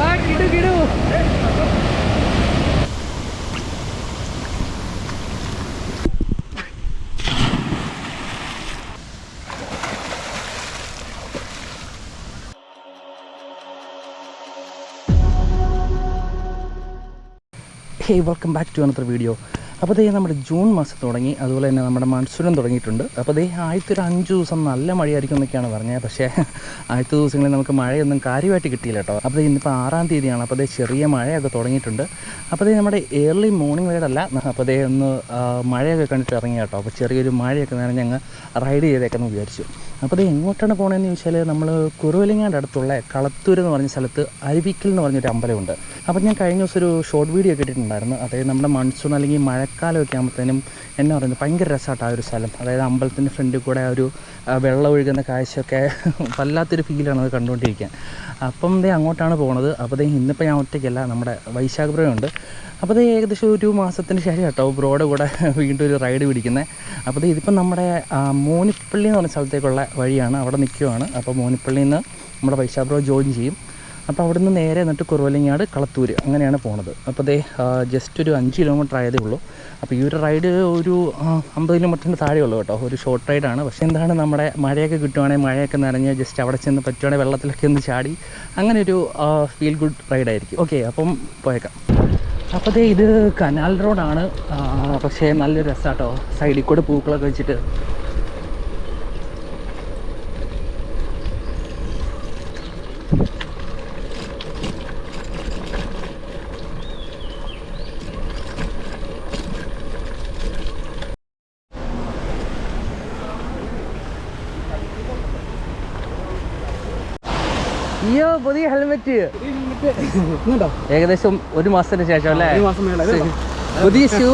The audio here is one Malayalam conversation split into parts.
ആ കിടു കിടു hey welcome back to another video അപ്പോൾ ദേ നമ്മുടെ ജൂൺ മാസം തുടങ്ങി അതുപോലെ തന്നെ നമ്മുടെ മൺസൂണും തുടങ്ങിയിട്ടുണ്ട്. അപ്പോൾ ദേ ആദ്യത്തെ ഒരു അഞ്ച് ദിവസം നല്ല മഴയായിരിക്കും എന്നൊക്കെയാണ് പറഞ്ഞത്. പക്ഷേ ആദ്യത്തെ ദിവസങ്ങളിൽ നമുക്ക് മഴയൊന്നും കാര്യമായിട്ട് കിട്ടിയില്ല കേട്ടോ. അപ്പോൾ ഇന്ന് ഇന്നിപ്പോൾ ആറാം തീയതിയാണ്. അപ്പോൾ ദേ ചെറിയ മഴയൊക്കെ തുടങ്ങിയിട്ടുണ്ട്. അപ്പോൾ ദേ നമ്മുടെ ഏർലി മോർണിംഗ് റൈഡല്ല അപ്പോൾ ദേ ഒന്ന് മഴയൊക്കെ കണ്ടിട്ട് ഇറങ്ങി കേട്ടോ. അപ്പോൾ ചെറിയൊരു മഴയൊക്കെ നേരം ഞങ്ങൾ റൈഡ് ചെയ്തേക്കെന്ന് വിചാരിച്ചു. അപ്പോൾ ദേ എങ്ങോട്ടാണ് പോകണമെന്ന് ചോദിച്ചാൽ നമ്മൾ കുറുവലിങ്ങാട് അടുത്തുള്ള കളത്തൂർ എന്ന് പറഞ്ഞ സ്ഥലത്ത് അരുവിക്കൽ എന്ന് പറഞ്ഞൊരു അമ്പലമുണ്ട്. അപ്പോൾ ഞാൻ കഴിഞ്ഞ ദിവസം ഒരു ഷോർട്ട് വീഡിയോ ഒക്കെ അതായത് നമ്മുടെ മൺസൂൺ അല്ലെങ്കിൽ മഴക്കാലമൊക്കെ ആകുമ്പോഴത്തേനും എന്നാ പറയുന്നത് ഭയങ്കര രസമായിട്ട് ആ ഒരു സ്ഥലം. അതായത് അമ്പലത്തിന്റെ ഫ്രണ്ടിൽ കൂടെ ആ ഒരു വെള്ളം ഒഴുകുന്ന കാഴ്ചയൊക്കെ വല്ലാത്തൊരു ഫീലാണ് അത് കണ്ടുകൊണ്ടിരിക്കാൻ. അപ്പം ദേ അങ്ങോട്ടാണ് പോണത്. അപ്പോൾ ഇന്നിപ്പോൾ ഞാൻ ഒറ്റയ്ക്കല്ല നമ്മുടെ വൈശാഖപുരമുണ്ട് അപ്പോൾ ദേ ഏകദേശം ഒരു മാസത്തിന് ശേഷം കേട്ടോ ബ്രോഡ് കൂടെ വീണ്ടും ഒരു റൈഡ് പിടിക്കുന്നത് അപ്പോൾ ഇതിപ്പം നമ്മുടെ മോനിപ്പള്ളി എന്ന് പറഞ്ഞ സ്ഥലത്തേക്കുള്ള വഴിയാണ്. അവിടെ നിൽക്കുവാണ് അപ്പോൾ മോനിപ്പള്ളിയിൽ നിന്ന് നമ്മുടെ വൈശാഖപുരം ജോയിൻ ചെയ്യും. അപ്പോൾ അവിടെ നിന്ന് നേരെ എന്നിട്ട് കുറവലിങ്ങാട് കളത്തൂർ അങ്ങനെയാണ് പോണത്. അപ്പോൾ അതേ ജസ്റ്റ് ഒരു അഞ്ച് കിലോമീറ്റർ ആയതേ ഉള്ളൂ. അപ്പോൾ ഈ ഒരു റൈഡ് ഒരു അമ്പത് കിലോമീറ്ററിന് താഴെ ഉള്ളൂ കേട്ടോ. ഒരു ഷോർട്ട് റൈഡാണ് പക്ഷേ എന്താണ് നമ്മുടെ മഴയൊക്കെ കിട്ടുവാണെങ്കിൽ മഴയൊക്കെ നനഞ്ഞ് ജസ്റ്റ് അവിടെ ചെന്ന് പറ്റുവാണെങ്കിൽ വെള്ളത്തിലൊക്കെ ഒന്ന് ചാടി അങ്ങനെ ഒരു ഫീൽ ഗുഡ് റൈഡായിരിക്കും ഓക്കെ അപ്പം പോയേക്കാം. അപ്പോൾ ദേ ഇത് കനാൽ റോഡാണ് പക്ഷേ നല്ലൊരു രസമാട്ടോ സൈഡിൽ കൂടെ പൂക്കളൊക്കെ വെച്ചിട്ട് അയ്യോ പുതിയ ഹെൽമെറ്റ്. ഏകദേശം ഒരു മാസത്തിന് ശേഷം അല്ലേ? പുതിയ ഷൂ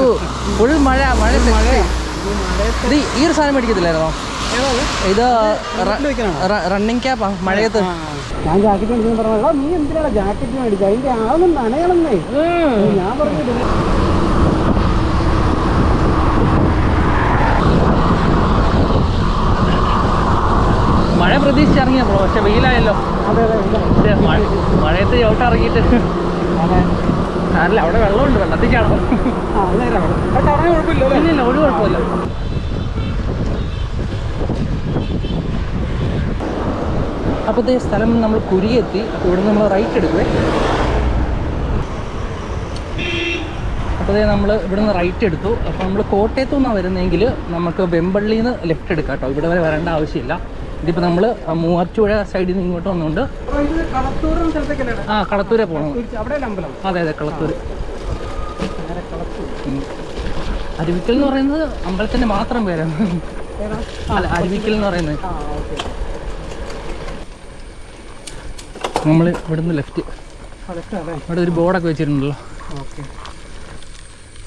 ഫുൾ മഴ മഴ. ഇത് ഈ ഒരു സാധനം മേടിക്കത്തില്ലായിരുന്നോ? ഇത്? റണ്ണിങ് ക്യാപ്പാ മഴയത്ത്. ഞാൻ ജാക്കറ്റ് മേടിച്ചു പറഞ്ഞാ നീ എന്തിനാണ് ജാക്കറ്റ് മേടിച്ചത്? അതിന്റെ ആളൊന്നും നനയണമെന്നേ ഞാൻ പറഞ്ഞത് മഴ പ്രതീക്ഷിച്ചിറങ്ങിയപ്പോൾ പക്ഷെ വെയിലായല്ലോ. ഇല്ല. ഇത് മഴയത്ത് ചവിട്ടിറങ്ങിയിട്ട് ഇറങ്ങിയിട്ട്. അല്ല അവിടെ വെള്ളമുണ്ട് കുഴപ്പമില്ലല്ലോ ഇല്ലില്ല ഒരു കുഴപ്പമില്ല. അപ്പോഴത്തെ സ്ഥലം നമ്മൾ കുരിയെത്തി അപ്പോൾ ഇവിടെ നമ്മൾ റൈറ്റ് എടുക്കുവേ. അപ്പോൾ നമ്മൾ ഇവിടെ നിന്ന് റൈറ്റ് എടുത്തു. അപ്പോൾ നമ്മൾ കോട്ടയത്തു നിന്നാണ് വരുന്നതെങ്കിൽ നമുക്ക് വെമ്പള്ളിയിൽ നിന്ന് ലെഫ്റ്റ് എടുക്കാം കേട്ടോ. ഇവിടെ വരെ വരേണ്ട ആവശ്യമില്ല. ഇതിപ്പോൾ നമ്മൾ മൂവാറ്റുപുഴ സൈഡിൽ നിന്ന് ഇങ്ങോട്ട് വന്നുകൊണ്ട് ആ കളത്തൂരെ പോകണം അതെ അതെ കളത്തൂർ ഉം. അരുവിക്കൽ എന്ന് പറയുന്നത് അമ്പലത്തിന്റെ മാത്രം പേരാണ്. അല്ല അരുവിക്കൽ എന്ന് പറയുന്നത്. നമ്മൾ ഇവിടുന്ന് ലെഫ്റ്റ് ഇവിടെ ഒരു ബോർഡൊക്കെ വെച്ചിട്ടുണ്ടല്ലോ.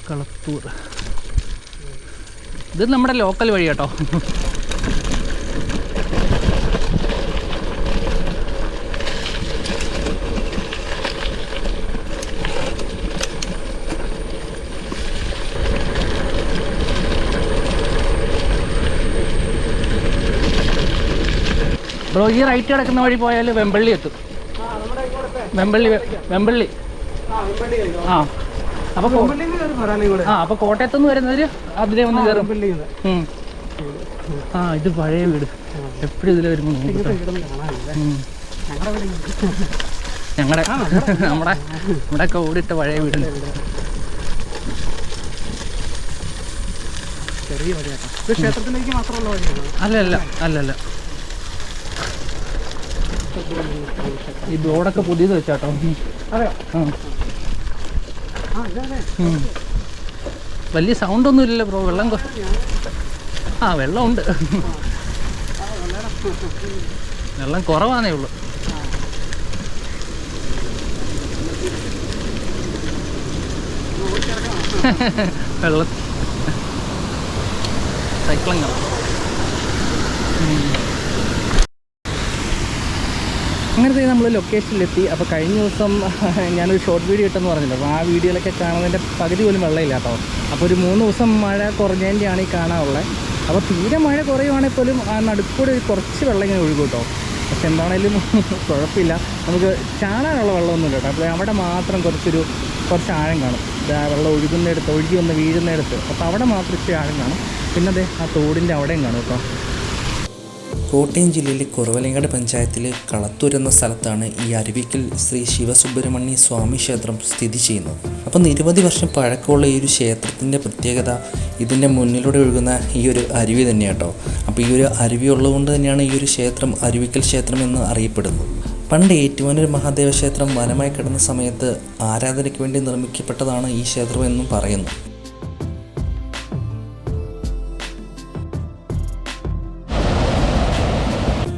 കളത്തൂർ. ഇത് നമ്മുടെ ലോക്കൽ വഴി കേട്ടോ. ബ്രോ ഈ റൈറ്റ് കിടക്കുന്ന വഴി പോയാൽ വെമ്പള്ളി എത്തും. വെമ്പള്ളി വെമ്പള്ളി. ആ. അപ്പൊ ആ അപ്പൊ കോട്ടയത്തുനിന്ന് വരുന്നവർ അതിലെ ഒന്ന് കയറും. ആ ഇത് പഴയ വീട്. എപ്പോഴും ഇതിൽ വരുമ്പോൾ ഞങ്ങളുടെ നമ്മുടെ നമ്മുടെ ഒക്കെ ഓടിട്ട പഴയ വീട്. ചെറിയ വഴിയാട്ടോ. ഇത് ക്ഷേത്രത്തിലേക്ക് മാത്രമുള്ള വഴിയാണ്? അല്ല അല്ല അല്ല അല്ല ഈ ബോർഡൊക്കെ പുതിയത് വെച്ചാട്ടോ. വലിയ സൗണ്ട് ഒന്നും ഇല്ലല്ലോ ബ്രോ വെള്ളം ആ ആ വെള്ളമുണ്ട്. വെള്ളം കുറവാണേ ഉള്ളു. വെള്ളം സൈക്ലിംഗ് അങ്ങനത്തെ നമ്മൾ ലൊക്കേഷനിലെത്തി അപ്പോൾ കഴിഞ്ഞ ദിവസം ഞാനൊരു ഷോർട്ട് വീഡിയോ ഇട്ടെന്ന് പറഞ്ഞില്ല? അപ്പോൾ ആ വീഡിയോയിലൊക്കെ കാണുന്നതിന്റെ പകുതി പോലും വെള്ളമില്ല കേട്ടോ. അപ്പോൾ ഒരു മൂന്ന് ദിവസം മഴ കുറഞ്ഞതിന്റെയാണ് ഈ കാണാനുള്ളത് അപ്പോൾ തീരെ മഴ കുറയുവാണെങ്കിൽ പോലും ആ നടുക്കൂടെ ഒരു കുറച്ച് വെള്ളം ഇങ്ങനെ ഒഴുകും കേട്ടോ. പക്ഷെ എന്താണേലും കുഴപ്പമില്ല. നമുക്ക് ചാടാനുള്ള വെള്ളമൊന്നുമില്ല കേട്ടോ. അപ്പോൾ അവിടെ മാത്രം കുറച്ചൊരു കുറച്ച് ആഴം കാണും. വെള്ളം ഒഴുകുന്നിടത്ത് ഒഴുകി വന്ന് വീഴുന്നിടത്ത്. അപ്പോൾ അവിടെ മാത്രം ഇച്ചിരി ആഴം കാണും. പിന്നെ അതെ ആ തോടിന്റെ അവിടെയും കാണും കേട്ടോ. കോട്ടയം ജില്ലയിലെ കുറവലങ്ങാട് പഞ്ചായത്തിൽ കളത്തൂർ എന്ന സ്ഥലത്താണ് ഈ അരുവിക്കൽ ശ്രീ ശിവസുബ്രഹ്മണ്യ സ്വാമി ക്ഷേത്രം സ്ഥിതി ചെയ്യുന്നത്. അപ്പോൾ നിരവധി വർഷം പഴക്കമുള്ള ഈ ഒരു ക്ഷേത്രത്തിന്റെ പ്രത്യേകത ഇതിന്റെ മുന്നിലൂടെ ഒഴുകുന്ന ഈ ഒരു അരുവി തന്നെയാട്ടോ അപ്പോൾ ഈ ഒരു അരുവി ഉള്ളതുകൊണ്ട് തന്നെയാണ് ഈ ഒരു ക്ഷേത്രം അരുവിക്കൽ ക്ഷേത്രം എന്ന് അറിയപ്പെടുന്നത് പണ്ട് ഏറ്റുമാനൂർ മഹാദേവ ക്ഷേത്രം വനമായി കിടന്ന സമയത്ത് ആരാധനയ്ക്ക് വേണ്ടി നിർമ്മിക്കപ്പെട്ടതാണ് ഈ ക്ഷേത്രം എന്നും പറയുന്നു.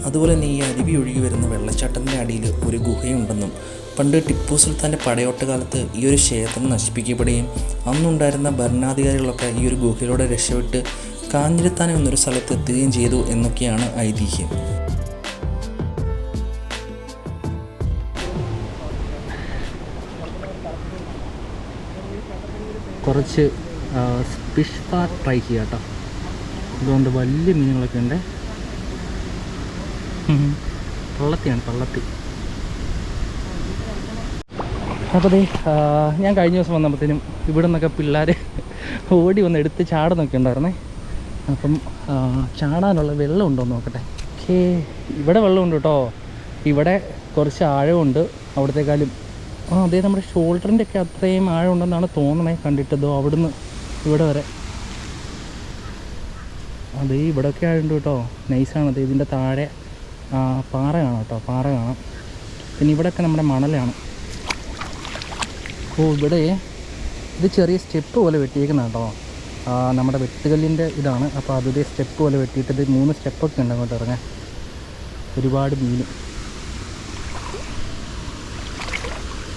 അതുപോലെ തന്നെ ഈ അരുവി ഒഴുകി വരുന്ന വെള്ളച്ചാട്ടത്തിന്റെ അടിയിൽ ഒരു ഗുഹയുണ്ടെന്നും പണ്ട് ടിപ്പു സുൽത്താന്റെ പടയോട്ട കാലത്ത് ഈ ഒരു ക്ഷേത്രം നശിപ്പിക്കപ്പെടുകയും അന്നുണ്ടായിരുന്ന ഭരണാധികാരികളൊക്കെ ഈ ഒരു ഗുഹയിലൂടെ രക്ഷപ്പെട്ട് കാഞ്ഞിരത്താനം എന്നൊരു സ്ഥലത്ത് എത്തുകയും ചെയ്തു എന്നൊക്കെയാണ് ഐതിഹ്യം കുറച്ച് ഫിഷ് ട്രൈ ചെയ്യാം കേട്ടോ അതുകൊണ്ട് വലിയ മീനുകളൊക്കെ ഉണ്ട്. പള്ളത്തിയാണ് പള്ളത്തി. അപ്പോൾ ദേ ഞാൻ കഴിഞ്ഞ ദിവസം വന്നപ്പോഴത്തേനും ഇവിടെ നിന്നൊക്കെ പിള്ളേർ ഓടി വന്ന് എടുത്ത് ചാടുന്നൊക്കെ ഉണ്ടായിരുന്നേ. അപ്പം ചാടാനുള്ള വെള്ളം ഉണ്ടോ നോക്കട്ടെ. ഓക്കേ ഇവിടെ വെള്ളമുണ്ട് കേട്ടോ. ഇവിടെ കുറച്ച് ആഴമുണ്ട് അവിടത്തേക്കാളും. ആ അതേ നമ്മുടെ ഷോൾഡറിന്റെ ഒക്കെ അത്രയും ആഴമുണ്ടെന്നാണ് തോന്നണേ കണ്ടിട്ടതോ അവിടുന്ന് ഇവിടെ വരെ. അതേ ഇവിടെയൊക്കെ ആഴമുണ്ട് കേട്ടോ. നൈസാണ് അത് ഇതിന്റെ താഴെ. പാറ കാണാം കേട്ടോ പാറ കാണാം. പിന്നെ ഇവിടെയൊക്കെ നമ്മുടെ മണലാണ്. ഓ ഇവിടെ ഇത് ചെറിയ സ്റ്റെപ്പ് പോലെ വെട്ടിയേക്കുന്ന കേട്ടോ നമ്മുടെ വെട്ടുകല്ലിന്റെ ഇതാണ്. അപ്പോൾ അതിന്റെ സ്റ്റെപ്പ് പോലെ വെട്ടിയിട്ട് ഇത് മൂന്ന് സ്റ്റെപ്പൊക്കെ ഉണ്ട് അങ്ങോട്ട് ഇറങ്ങാൻ. ഒരുപാട് മീൻ.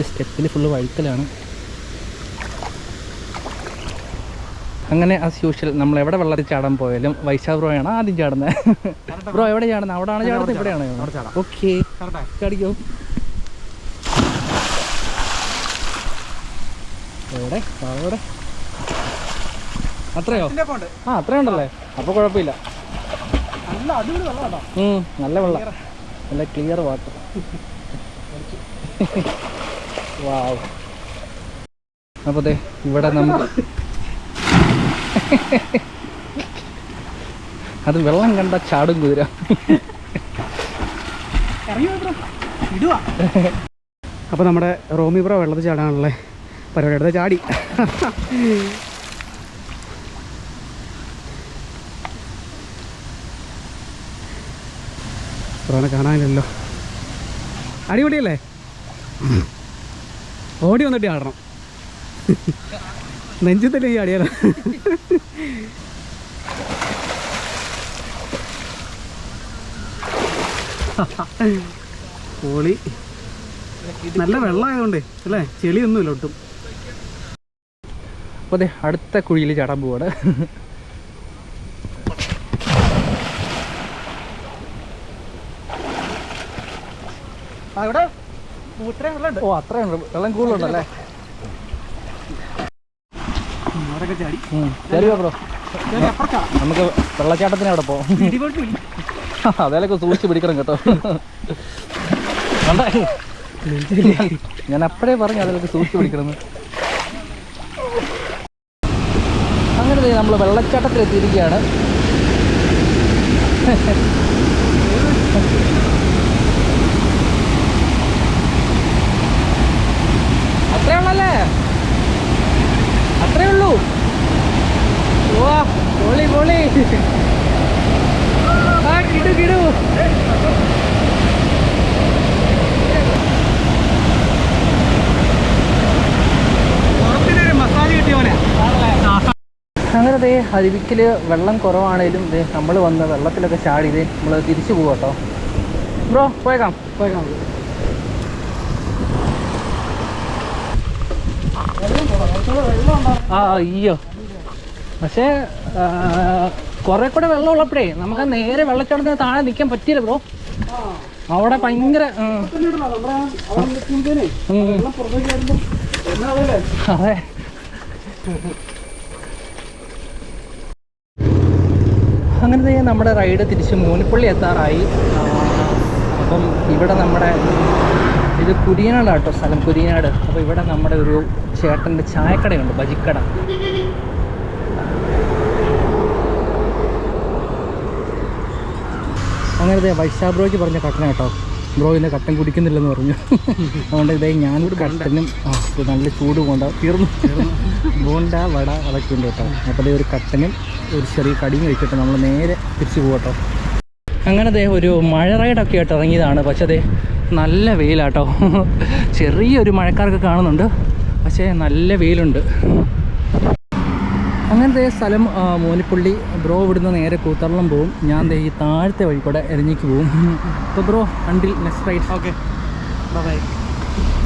സ്റ്റെപ്പിൽ ഫുള്ള് വഴുക്കലാണ്. അങ്ങനെ ആസ് യൂഷ്വൽ നമ്മൾ എവിടെ വെള്ളത്തിൽ ചാടാൻ പോയാലും വൈശാഖ് ആണ് ആദ്യം ചാടുന്നത് ബ്രോ എവിടെ ചാടുന്നത് അവിടെയാണ് ചാടുന്നത് ഇവിടെയാണ്? ഓക്കെ ചാടിക്കോ. എവിടെ? അവിടെ. അത്രയോ? ആ അത്രയുണ്ടല്ലേ അപ്പോൾ കുഴപ്പമില്ല. നല്ല വെള്ളം. നല്ല ക്ലിയർ വാട്ടർ വാവ് അപ്പോൾ ഇവിടെ നമുക്ക് അത് വെള്ളം കണ്ട ചാടും കുതിര. അപ്പോൾ നമ്മുടെ റോമി ബ്രോ വെള്ളത്തിൽ ചാടാണല്ലേ പരിപാടി. എടുത്ത് ചാടി. ബ്രോനെ കാണാനില്ലല്ലോ. അടിപൊളിയല്ലേ? ഓടി വന്നിട്ട് ചാടണം. നെഞ്ചത്തല്ലേ ഈ അടിയാണ് കോളി നല്ല വെള്ളമായതുകൊണ്ട് അല്ലേ? ചെളിയൊന്നുമില്ല ഒട്ടും. അപ്പോൾ അതെ അടുത്ത കുഴിയിൽ ചാടാൻ പോവാണ്. അവിടെ ഓ അത്രയും വെള്ളം കൂടുതലുണ്ടല്ലേ? ചാടി. ബ്രോ? നമുക്ക് വെള്ളച്ചാട്ടത്തിന് അവിടെ പോവാം. അതേലൊക്കെ സൂക്ഷിച്ച് പിടിക്കണം കേട്ടോ. ഞാൻ അപ്പോഴേ പറഞ്ഞു അതിലൊക്കെ സൂക്ഷിച്ച് പിടിക്കണം അങ്ങനെ നമ്മൾ വെള്ളച്ചാട്ടത്തിൽ എത്തിയിരിക്കുകയാണ് പൊളി. പൊളി ആ കിടു കിടു. അങ്ങനെ ദേ അരുവിക്കൽ വെള്ളം കുറവാണേലും ദേ നമ്മൾ വന്ന് വെള്ളത്തിലൊക്കെ ചാടി ദേ നമ്മൾ തിരിച്ചു പോകട്ടോ കേട്ടോ ബ്രോ പോയേക്കാം. പോയേക്കാം. ആ അയ്യോ പക്ഷേ കുറെ കൂടെ വെള്ളം ഉള്ളപ്പോഴേ നമുക്ക് നേരെ വെള്ളച്ചാട്ടത്തിന് താഴെ നിൽക്കാൻ പറ്റിയില്ല ബ്രോ. അവിടെ ഭയങ്കര അതെ. അങ്ങനെ ദേ നമ്മുടെ റൈഡ് തിരിച്ച് മൂനിപ്പള്ളി എത്താറായി. അപ്പം ഇവിടെ നമ്മുടെ ഇത് കുരിയനാട് കേട്ടോ സ്ഥലം കുരിയനാട്. അപ്പോൾ ഇവിടെ നമ്മുടെ ഒരു ചേട്ടന്റെ ചായക്കടയുണ്ട് ബജിക്കട. ഇതേ വൈശാ ബ്രോയ്ക്ക് പറഞ്ഞ കട്ടന കേട്ടോ. ബ്രോ ഇന്ന് കട്ടൻ കുടിക്കുന്നില്ലെന്ന് പറഞ്ഞു. അതുകൊണ്ട് ഇതേ ഞാനൊരു കട്ടനും നല്ല ചൂട് പോണ്ട തീർന്നു. ബോണ്ട വട അതൊക്കെ ഉണ്ട് കേട്ടോ. അപ്പോൾ ഒരു കട്ടനും ഒരു ചെറിയ കടിയും കഴിച്ചിട്ട് നമ്മൾ നേരെ തിരിച്ചു പോകട്ടോ അങ്ങനെ ദേ ഒരു മഴ റൈഡൊക്കെ ആയിട്ട് ഇറങ്ങിയതാണ്. പക്ഷേ ദേ നല്ല വെയിലാട്ടോ. ചെറിയൊരു മഴക്കാർക്ക് കാണുന്നുണ്ട്. പക്ഷേ നല്ല വെയിലുണ്ട്. അങ്ങനത്തെ സ്ഥലം മോനിപ്പള്ളി ബ്രോ ഇവിടുന്ന് നേരെ കൂത്തറളം പോവും. ഞാൻ ഈ താഴത്തെ വഴി കൂടെ എരഞ്ഞിക്ക് പോവും. അപ്പോൾ bro until next right. Okay. Bye